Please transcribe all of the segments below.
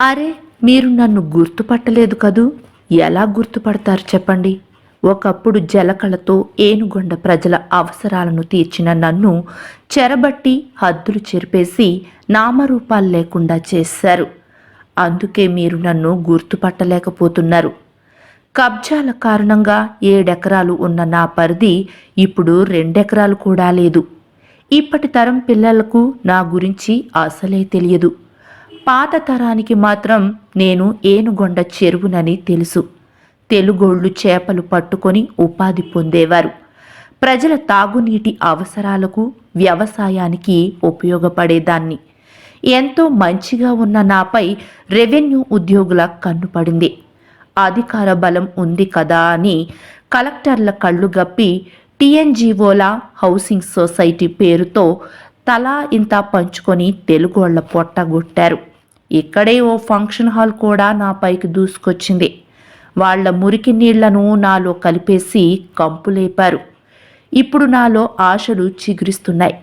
అరే మీరు నన్ను గుర్తుపట్టలేదు కదూ? ఎలా గుర్తుపడతారు చెప్పండి. ఒకప్పుడు జలకళతో ఏనుగొండ ప్రజల అవసరాలను తీర్చిన నన్ను చెరబట్టి హద్దులు చెరిపేసి నామరూపాలు లేకుండా చేశారు. అందుకే మీరు నన్ను గుర్తుపట్టలేకపోతున్నారు. కబ్జాల కారణంగా ఏడెకరాలు ఉన్న నా పరిధి ఇప్పుడు రెండెకరాలు కూడా లేదు. ఇప్పటి తరం పిల్లలకు నా గురించి అసలే తెలియదు. పాత తరానికి మాత్రం నేను ఏనుగొండ చెరువునని తెలుసు. తెలుగోళ్ళు చేపలు పట్టుకొని ఉపాధి పొందేవారు. ప్రజల తాగునీటి అవసరాలకు వ్యవసాయానికి ఉపయోగపడేదాన్ని. ఎంతో మంచిగా ఉన్న నాపై రెవెన్యూ ఉద్యోగుల కన్నుపడింది అధికార బలం ఉంది కదా అని కలెక్టర్ల కళ్ళు గప్పి టీఎన్జీఓల హౌసింగ్ సొసైటీ పేరుతో తలా ఇంత పంచుకొని తెలుగోళ్ళ పొట్టగొట్టారు ఇక్కడే ఓ ఫంక్షన్ హాల్ కూడా నా పైకి దూసుకొచ్చింది. వాళ్ళ మురికి నీళ్ళను నాలో కలిపేసి కంపులేపారు ఇప్పుడు నాలో ఆశలు చిగురిస్తున్నాయి.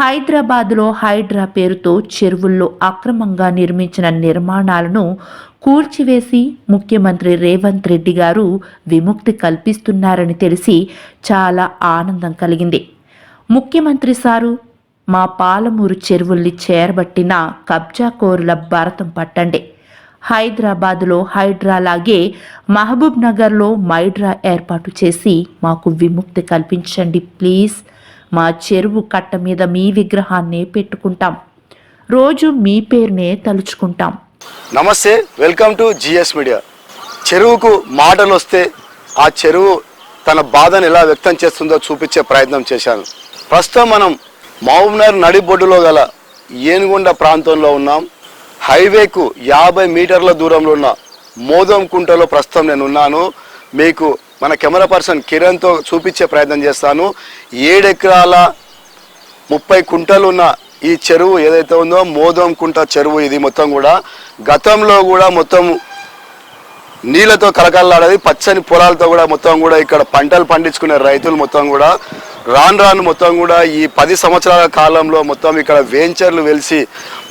హైదరాబాద్లో హైడ్రా పేరుతో చెరువుల్లో అక్రమంగా నిర్మించిన నిర్మాణాలను కూల్చివేసి ముఖ్యమంత్రి రేవంత్ రెడ్డి గారు విముక్తి కల్పిస్తున్నారని తెలిసి చాలా ఆనందం కలిగింది. ముఖ్యమంత్రి సారు మా పాలమూరు చెరువుల్ని చేరబట్టిన కబ్జాకోరుల భారతం పట్టండి. హైదరాబాదులో హైడ్రా లాగే మహబూబ్ నగర్లో మైడ్రా ఏర్పాటు చేసి మాకు విముక్తి కల్పించండి ప్లీజ్. మా చెరువు కట్ట మీద మీ విగ్రహాన్నే పెట్టుకుంటాం. రోజు మీ పేరునే తలుచుకుంటాం. నమస్తే వెల్కమ్ టు జిఎస్ మీడియా. చెరువుకు మాటలు వస్తే ఆ చెరువు తన బాధను ఎలా వ్యక్తం చేస్తుందో చూపించే ప్రయత్నం చేశాను. ప్రస్తుతం మనం మహబూబ్నగర్ నడిబొడ్డులో గల ఏనుగుండ ప్రాంతంలో ఉన్నాం. హైవేకు యాభై మీటర్ల దూరంలో ఉన్న మోదం కుంటలో ప్రస్తుతం నేను ఉన్నాను మీకు మన కెమెరా పర్సన్ కిరణ్తో చూపించే ప్రయత్నం చేస్తాను. ఏడెకరాల ముప్పై కుంటలు ఉన్న ఈ చెరువు ఏదైతే ఉందో మోదం కుంట చెరువు ఇది మొత్తం కూడా. గతంలో కూడా మొత్తం నీళ్ళతో కలకల్లాడేది. పచ్చని పొలాలతో కూడా మొత్తం కూడా ఇక్కడ పంటలు పండించుకునే రైతులు మొత్తం కూడా రాను రాను మొత్తం కూడా ఈ పది సంవత్సరాల కాలంలో మొత్తం ఇక్కడ వెంచర్లు వెలిసి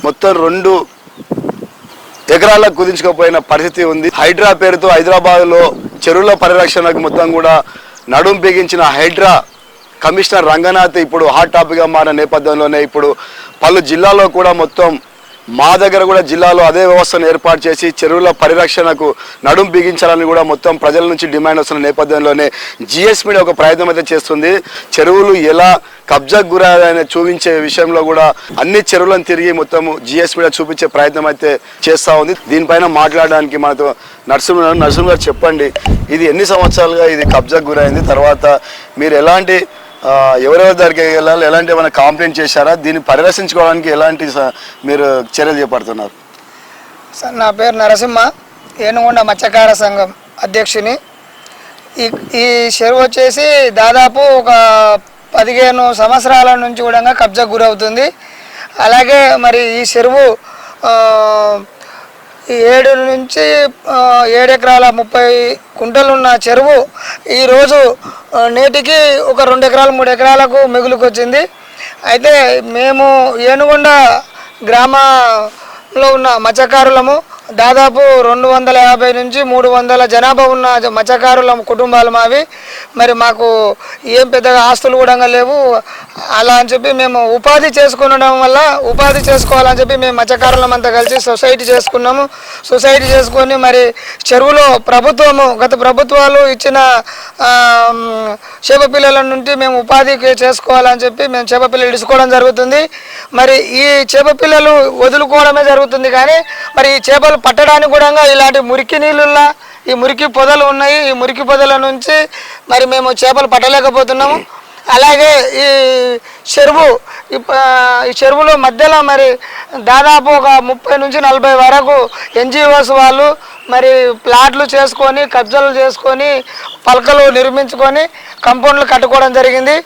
మొత్తం రెండు ఎకరాలకు కుదించుకోపోయిన పరిస్థితి ఉంది. హైడ్రా పేరుతో హైదరాబాద్లో చెరువుల పరిరక్షణకు మొత్తం కూడా నడుం బిగించిన హైడ్రా కమిషనర్ రంగనాథ్ ఇప్పుడు హాట్ టాపిక్గా మారిన నేపథ్యంలోనే ఇప్పుడు పలు జిల్లాలో కూడా మొత్తం మా దగ్గర కూడా జిల్లాలో అదే వ్యవస్థను ఏర్పాటు చేసి చెరువుల పరిరక్షణకు నడుం బిగించాలని కూడా మొత్తం ప్రజల నుంచి డిమాండ్ వస్తున్న నేపథ్యంలోనే జిఎస్ మీడియా ఒక ప్రయత్నం అయితే చేస్తుంది. చెరువులు ఎలా కబ్జాకు గురయ్యాయని చూపించే విషయంలో కూడా అన్ని చెరువులను తిరిగి మొత్తం జిఎస్ మీడియా చూపించే ప్రయత్నం అయితే చేస్తూ ఉంది. దీనిపైన మాట్లాడడానికి మనతో నరసింహ నరసింహ గారు చెప్పండి. ఇది ఎన్ని సంవత్సరాలుగా ఇది కబ్జాకు గురైంది? తర్వాత మీరు ఎలాంటి ఎవరెవరి దగ్గరికి వెళ్ళాలి ఎలాంటి ఏమైనా కంప్లైంట్ చేశారా? దీన్ని పరిరక్షించుకోవడానికి ఎలాంటి స- మీరు చర్యలు చేపడుతున్నారు? సార్ నా పేరు నరసింహ. ఏనుగొండ మత్స్యకార సంఘం అధ్యక్షుని. ఈ ఈ చెరువు వచ్చేసి దాదాపు ఒక పదిహేను సంవత్సరాల నుంచి కూడా కబ్జా గురవుతుంది. అలాగే మరి ఈ చెరువు ఏడు నుంచి ఏడెకరాల ఏడు ఎకరాల ముప్పై కుంటలున్న చెరువు ఈరోజు నేటికి ఒక రెండు ఎకరాలు మూడు ఎకరాలకు మిగులుకొచ్చింది. అయితే మేము ఏనుగొండ గ్రామంలో ఉన్న మత్స్యకారులము దాదాపు రెండు వందల యాభై నుంచి మూడు వందల జనాభా ఉన్న మత్స్యకారుల కుటుంబాలు మావి. మరి మాకు ఏం పెద్దగా ఆస్తులు కూడా లేవు. అలా అని చెప్పి మేము ఉపాధి చేసుకునడం వల్ల ఉపాధి చేసుకోవాలని చెప్పి మేము మత్స్యకారులం అంతా కలిసి సొసైటీ చేసుకున్నాము. సొసైటీ చేసుకొని మరి చెరువులో ప్రభుత్వము గత ప్రభుత్వాలు ఇచ్చిన చేప పిల్లల నుండి మేము ఉపాధి చేసుకోవాలని చెప్పి మేము చేప పిల్లలు ఇడుచుకోవడం జరుగుతుంది. మరి ఈ చేప పిల్లలు వదులుకోవడమే జరుగుతుంది కానీ మరి ఈ చేపలు పట్టడానికి కూడా ఇలాంటి మురికి నీళ్ళులా ఈ మురికి పొదలు ఉన్నాయి. ఈ మురికి పొదల నుంచి మరి మేము చేపలు పట్టలేకపోతున్నాము. అలాగే ఈ చెరువు ఈ చెరువులో మధ్యలో మరి దాదాపు ఒక ముప్పై నుంచి నలభై వరకు ఎన్జిఓస్ వాళ్ళు మరి ప్లాట్లు చేసుకొని కబ్జాలు చేసుకొని పలకలు నిర్మించుకొని కంపౌండ్లు కట్టుకోవడం జరిగింది.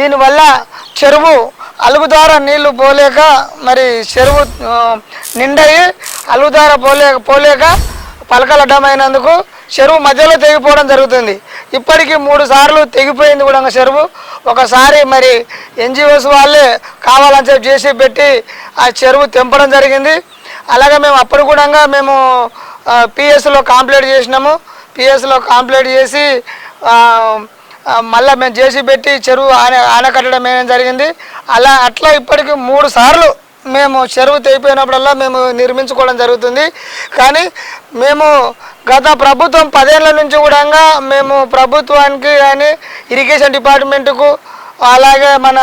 దీనివల్ల చెరువు అలుగు ద్వారా నీళ్ళు పోలేక మరి చెరువు నిండయి అల్లుదార పోలేక పోలేక పలకలడ్డమైనందుకు చెరువు మధ్యలో తెగిపోవడం జరుగుతుంది. ఇప్పటికీ మూడు సార్లు తెగిపోయింది కూడా చెరువు. ఒకసారి మరి ఎన్జిఓస్ వాళ్ళే కావాలని చెప్పి చేసి పెట్టి ఆ చెరువు తెంపడం జరిగింది. అలాగే మేము అప్పుడు కూడా మేము పిఎస్లో కాంప్లీట్ చేసినాము. పిఎస్లో కాంప్లీట్ చేసి మళ్ళీ మేము చేసి పెట్టి చెరువు ఆన ఆనకట్టడం ఏం జరిగింది. అలా అట్లా ఇప్పటికి మూడు సార్లు మేము చెరువు తెగిపోయినప్పుడల్లా మేము నిర్మించుకోవడం జరుగుతుంది. కానీ మేము గత ప్రభుత్వం పదేళ్ళ నుంచి కూడా మేము ప్రభుత్వానికి కానీ ఇరిగేషన్ డిపార్ట్మెంట్కు అలాగే మన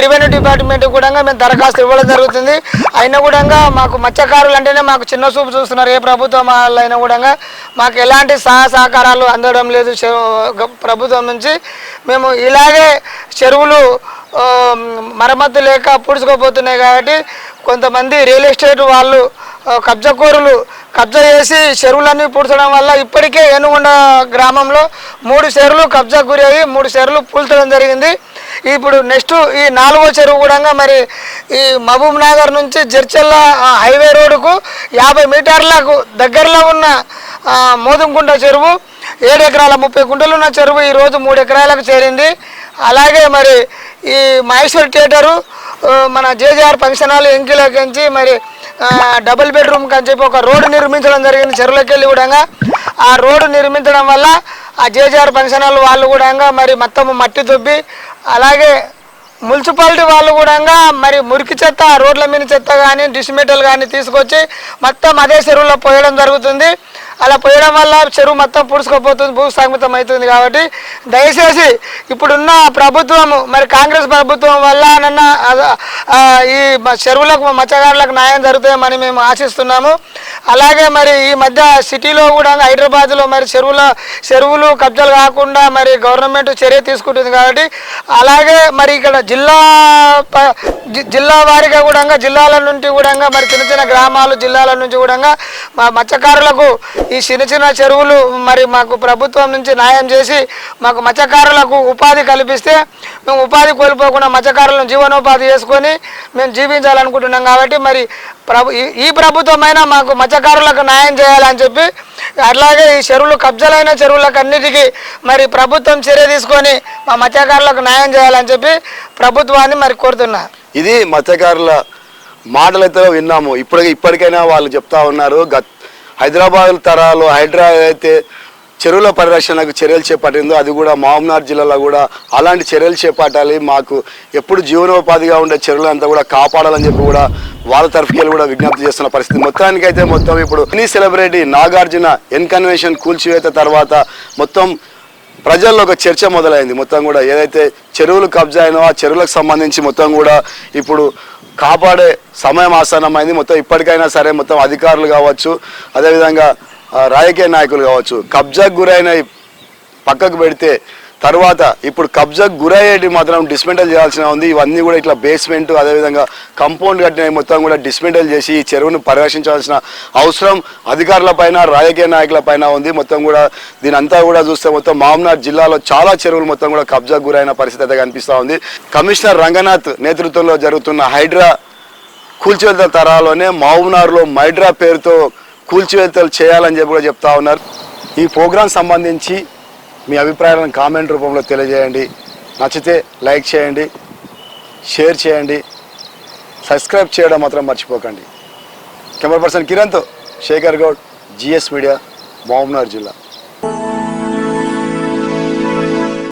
రెవెన్యూ డిపార్ట్మెంట్ కూడా మేము దరఖాస్తు ఇవ్వడం జరుగుతుంది. అయినా కూడా మాకు మత్స్యకారులు అంటేనే మాకు చిన్న చూపు చూస్తున్నారు. ఏ ప్రభుత్వం వాళ్ళు అయినా కూడా మాకు ఎలాంటి సహా సహకారాలు అందడం లేదు. ప్రభుత్వం నుంచి మేము ఇలాగే చెరువులు మరమ్మతు లేక పూడ్చుకోపోతున్నాయి కాబట్టి కొంతమంది రియల్ ఎస్టేట్ వాళ్ళు ఆ, కబ్జా చేసి చెరువులన్నీ పూడ్చడం వల్ల ఇప్పటికే ఏనుగొండ గ్రామంలో మూడు చెరువులు కబ్జా గురి అయ్యి మూడు చెరువులు పూల్చడం జరిగింది. ఇప్పుడు నెక్స్ట్ ఈ నాలుగో చెరువు కూడా మరి ఈ మహబూబ్ నగర్ నుంచి జడ్చెల్ల హైవే రోడ్డుకు యాభై మీటర్లకు దగ్గరలో ఉన్న మోదంకుంట చెరువు ఏడు ఎకరాల ముప్పై గుంటలు ఉన్న చెరువు ఈరోజు మూడు ఎకరాలకు చేరింది. అలాగే మరి ఈ మహేశ్వర్ థియేటరు మన జేజేఆర్ ఫంక్షన్ హాల్ ఎంకిలోకించి మరి డబుల్ బెడ్రూమ్ అని చెప్పి ఒక రోడ్డు నిర్మించడం జరిగింది చెరువులోకి వెళ్ళి కూడా. ఆ రోడ్డు నిర్మించడం వల్ల ఆ జేజేఆర్ ఫంక్షన్ హాల్ వాళ్ళు కూడా మరి మొత్తం మట్టి దుబ్బి అలాగే మున్సిపాలిటీ వాళ్ళు కూడా మరి మురికి చెత్త రోడ్ల మీద చెత్త కానీ డిస్మెటల్ కానీ తీసుకొచ్చి మొత్తం అదే చెరువులో పోయడం జరుగుతుంది. అలా పోయడం వల్ల చెరువు మొత్తం పుడుచుకోపోతుంది భూస్థాపితం అవుతుంది కాబట్టి దయచేసి ఇప్పుడున్న ప్రభుత్వము మరి కాంగ్రెస్ ప్రభుత్వం వల్ల నన్న ఈ మ- చెరువులకు మత్స్యకారులకు న్యాయం జరుగుతాయని మేము ఆశిస్తున్నాము. అలాగే మరి ఈ మధ్య సిటీలో కూడా హైదరాబాద్లో మరి చెరువుల చెరువులు కబ్జాలు కాకుండా మరి గవర్నమెంట్ చర్య తీసుకుంటుంది కాబట్టి అలాగే మరి ఇక్కడ జిల్లా ప- జిల్లా వారిగా కూడా జిల్లాల నుండి కూడా మరి చిన్న చిన్న గ్రామాలు జిల్లాల నుంచి కూడా మా మత్స్యకారులకు ఈ చిన్న చిన్న చెరువులు మరి మాకు ప్రభుత్వం నుంచి న్యాయం చేసి మాకు మత్స్యకారులకు ఉపాధి కల్పిస్తే మేము ఉపాధి కోల్పోకుండా మత్స్యకారులను జీవనోపాధి చేసుకొని మేము జీవించాలనుకుంటున్నాం కాబట్టి మరి ప్రభు ఈ- ఈ ప్రభుత్వమైనా మాకు మత్స్యకారులకు న్యాయం చేయాలని చెప్పి అట్లాగే ఈ చెరువులు కబ్జలైన చెరువులకు అన్నిటికీ మరి ప్రభుత్వం చర్య తీసుకొని మా మత్స్యకారులకు న్యాయం చేయాలని చెప్పి ప్రభుత్వాన్ని మరి కోరుతున్నా. ఇది మత్స్యకారుల మాటలైతే విన్నాము. ఇప్పుడు ఇప్పటికైనా వాళ్ళు చెప్తా ఉన్నారు గత్ హైదరాబాద్ తరాలు హైడ్రా అయితే చెరువుల పరిరక్షణకు చర్యలు చేపట్టిందో అది కూడా మహమ్నార్ జిల్లాలో కూడా అలాంటి చర్యలు చేపట్టాలి. మాకు ఎప్పుడు జీవనోపాధిగా ఉండే చెరువులంతా కూడా కాపాడాలని చెప్పి కూడా వాళ్ళ తరఫుకి కూడా విజ్ఞప్తి చేస్తున్న పరిస్థితి. మొత్తానికి అయితే మొత్తం ఇప్పుడు సినీ సెలబ్రిటీ నాగార్జున ఎన్కన్వెన్షన్ కూల్చివేత తర్వాత మొత్తం ప్రజల్లో ఒక చర్చ మొదలైంది. మొత్తం కూడా ఏదైతే చెరువులు కబ్జా అయినో ఆ చెరువులకు సంబంధించి మొత్తం కూడా ఇప్పుడు కాపాడే సమయం ఆసన్నమైంది. మొత్తం ఇప్పటికైనా సరే మొత్తం అధికారులు కావచ్చు అదేవిధంగా రాజకీయ నాయకులు కావచ్చు. కబ్జాకు గురైన పక్కకు పెడితే తర్వాత ఇప్పుడు కబ్జాకు గురయ్యేటి మాత్రం డిస్మెంటల్ చేయాల్సిన ఉంది. ఇవన్నీ కూడా ఇట్లా బేస్మెంట్ అదేవిధంగా కంపౌండ్ కట్టిన మొత్తం కూడా డిస్మెంటల్ చేసి ఈ చెరువును పరిరక్షించాల్సిన అవసరం అధికారుల పైన రాజకీయ నాయకుల పైన ఉంది. మొత్తం కూడా దీని అంతా కూడా చూస్తే మొత్తం మామనాథ్ జిల్లాలో చాలా చెరువులు మొత్తం కూడా కబ్జా గురైన పరిస్థితి అయితే కనిపిస్తూ ఉంది. కమిషనర్ రంగనాథ్ నేతృత్వంలో జరుగుతున్న హైడ్రా కూల్చివేతల తరాలోనే మహబూబ్నగర్లో మైడ్రా పేరుతో కూల్చివేతలు చేయాలని చెప్పి కూడా చెప్తా ఉన్నారు. ఈ ప్రోగ్రాం సంబంధించి మీ అభిప్రాయాలను కామెంట్ రూపంలో తెలియజేయండి. నచ్చితే లైక్ చేయండి షేర్ చేయండి సబ్స్క్రైబ్ చేయడం మాత్రం మర్చిపోకండి. కెమెరా పర్సన్ కిరణ్తో శేఖర్ గౌడ్ జిఎస్ మీడియా మహబూబ్నగర్ జిల్లా.